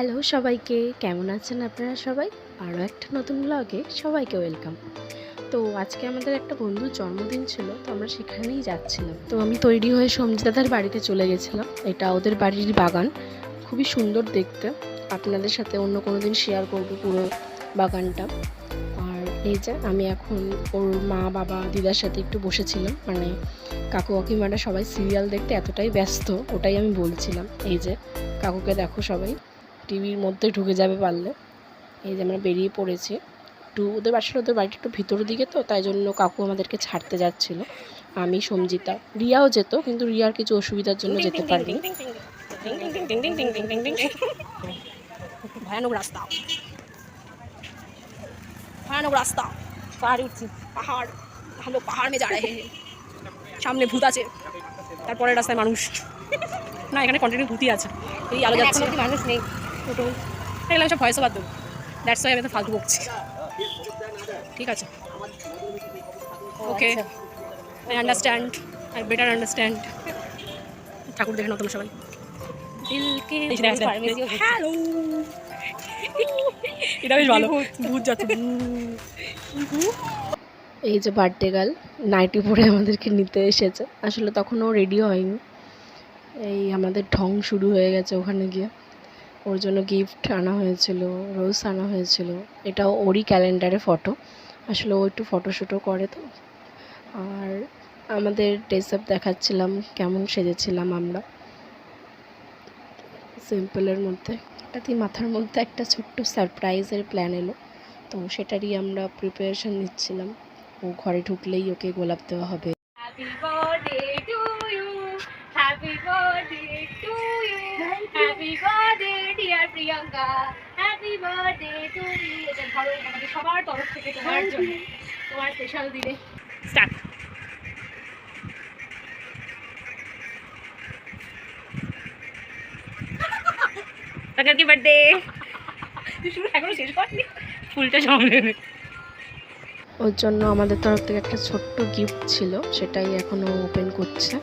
Hello সবাইকে, কেমন আছেন আপনারা সবাই? আরও একটা নতুন ব্লগে সবাইকে ওয়েলকাম তো আজকে আমাদের একটা বন্ধুর জন্মদিন ছিল, তো আমরা সেখানেই যাচ্ছিলাম। তো আমি তৈরি হয়ে সঞ্জিতাদার বাড়িতে চলে গেছিলাম। এটা ওদের বাড়ির বাগান, খুবই সুন্দর দেখতে। আপনাদের সাথে অন্য কোনো দিন শেয়ার করব পুরো বাগানটা। আর এই যে আমি এখন ওর মা, বাবা, দিদার সাথে একটু বসেছিলাম। মানে কাকু, কাকিমারা সবাই সিরিয়াল দেখতে এতটাই ব্যস্ত, ওটাই আমি বলছিলাম। এই যে কাকুকে দেখো সবাই। টিভির মধ্যে ঢুকে যাবে পারলে এই যে আমরা বেরিয়ে পড়েছি একটু ওদের বাসার ওদের বাড়িটা একটু ভিতরের দিকে তো তাই জন্য কাকু আমাদেরকে ছাড়তে যাচ্ছিল আমি সঞ্জিতা রিয়াও যেত কিন্তু রিয়ার কিছু অসুবিধার জন্য যেতে পারিনি ভয়ানক রাস্তা ভয়ানক রাস্তা পাহাড়ে পাহাড় ভালো পাহাড় মে যা সামনে ভূত আছে তারপরে রাস্তায় মানুষ না এখানে কন্টিনিউ ভূতই আছে এই আলো যাচ্ছে মানুষ নেই টোটো এগুলো সব ভয়েসও বাদ দেবো। দ্যাটস ওয়াই আমি তো ফালতু বকছি। ঠিক আছে? Okay I understand I better understand ঠাকুর দেখে নাও তোমরা সবাই। হ্যালো এটা বেশ ভালো। ভূত। যাচ্ছে এই যে বার্থডে গার্ল নাইটি পরে আমাদেরকে নিতে এসেছে। আসলে তখন ও রেডি হয়নি। এই আমাদের ঢং শুরু হয়ে গেছে ওখানে গিয়ে। ওর জন্য গিফট আনা হয়েছিল রোজ আনা হয়েছিল। এটাও ওরই ক্যালেন্ডারে ফটো আসলে ও একটু ফটোশ্যুটও করে তো। আর আমাদের ড্রেস আপ দেখাচ্ছিলাম কেমন সেজেছিলাম আমরা। সিম্পলের মধ্যে। হঠাৎই মাথার মধ্যে একটা ছোট্ট সারপ্রাইজের প্ল্যান এলো। তো সেটারই আমরা প্রিপারেশন নিচ্ছিলাম। ও ঘরে ঢুকলেই ওকে গোলাপ দেওয়া হবে। Happy birthday to you. Happy birthday Priyanka. Happy birthday to you. এটা ধরো আমাদের সবার তরফ থেকে তোমার জন্য তোমার স্পেশাল দিনে স্টার্ট টাকার কি বার্থডে তুই শুরু এখনও শেষ করনি ফুলটা নে। ওর জন্য আমাদের তরফ থেকে একটা ছোট্ট গিফট ছিল সেটাই এখনও ওপেন করছে